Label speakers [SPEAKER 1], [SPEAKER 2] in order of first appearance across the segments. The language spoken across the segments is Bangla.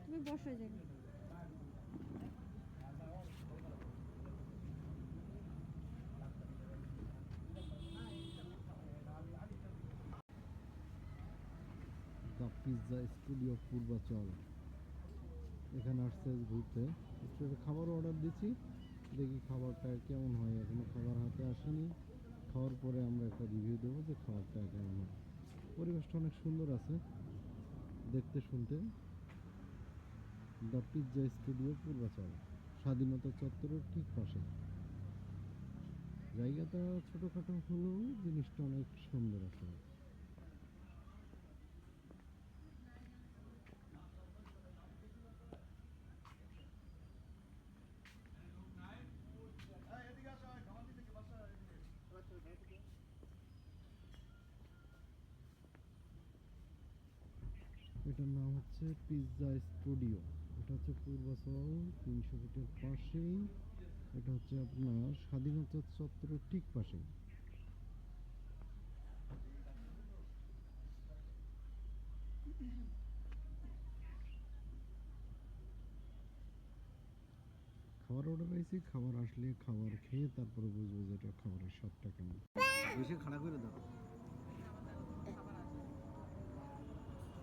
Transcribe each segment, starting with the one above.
[SPEAKER 1] তুমি বসো জায়গা
[SPEAKER 2] দ্য পিৎজা স্টুডিও পূর্বাচল এখানে আসছে ঘুরতে। একটু খাবার অর্ডার দিচ্ছি দেখি খাবারটা কেমন হয়। এখনও খাবার হাতে আসেনি। খাওয়ার পরে আমরা একটা রিভিউ দেবো যে খাবারটা কেমন হয়। পরিবেশটা অনেক সুন্দর আছে। দেখতে শুনতে। দ্য পিজ্জা স্টুডিও, পূর্বাচল, স্বাধীনতা চত্বরের ঠিক পাশে। জায়গাটা ছোটোখাটো হলেও জিনিসটা অনেক সুন্দর আসলে। এটার নাম হচ্ছে পিৎজা স্টুডিও এটা হচ্ছে পূর্বাচল তিনশো ফিটের পাশেই। এটা হচ্ছে আপনার স্বাধীনতা চত্বরের ঠিক পাশেই। খাবার অর্ডার হয়েছি খাবার আসলে খাবার খেয়ে তারপরে বুঝব যে এটা খাবারের স্বাদটা কেমন। বেশি খাড়া করে দাও।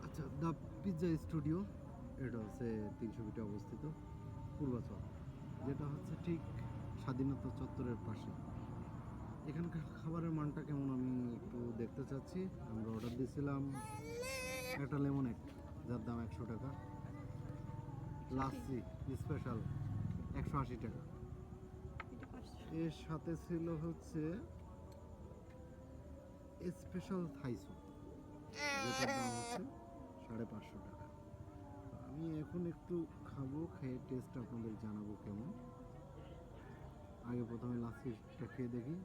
[SPEAKER 2] আচ্ছা দ্য পিৎজা স্টুডিও, এটা হচ্ছে তিনশো ফিটে অবস্থিত পূর্বাচল যেটা হচ্ছে ঠিক স্বাধীনতা চত্বরের পাশে। এখানকার খাবারের মানটা কেমন আমি একটু দেখতে চাচ্ছি। আমরা অর্ডার দিয়েছিলাম একটা লেমন এক যার দাম একশো টাকা। লাসি স্পেশাল একশো আশি টাকা। এর সাথে ছিল হচ্ছে স্পেশাল থাইসো, যেটার দাম হচ্ছে সাড়ে পাঁচশো টাকা। আমি এখন একটু খাব, খেয়ে টেস্ট আপনাদের জানাব কেমন। আগে প্রথমে লাসিটা খেয়ে দেখি।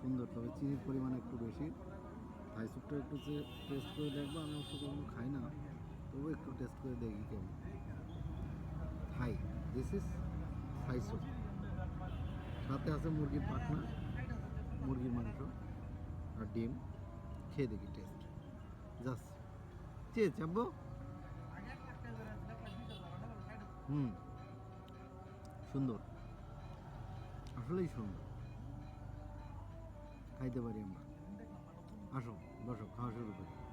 [SPEAKER 2] সুন্দর, তবে চিনির পরিমাণ একটু বেশি। থাই স্যুপটা একটু টেস্ট করে দেখব, আমি অবশ্য কখনো খাই না। তবু একটু টেস্ট করে দেখি কেমন। Thai this is Thai soup সাথে আছে মুরগির পাখনা, মুরগির মাংস। আর ডিম, খেয়ে দেখি টেস্ট জাস্ট চেয়ে চাপবো হুম। সুন্দর। আসলেই সুন্দর। খাইতে পারি আমরা। আসো, বসো, খাওয়া শুরু করি।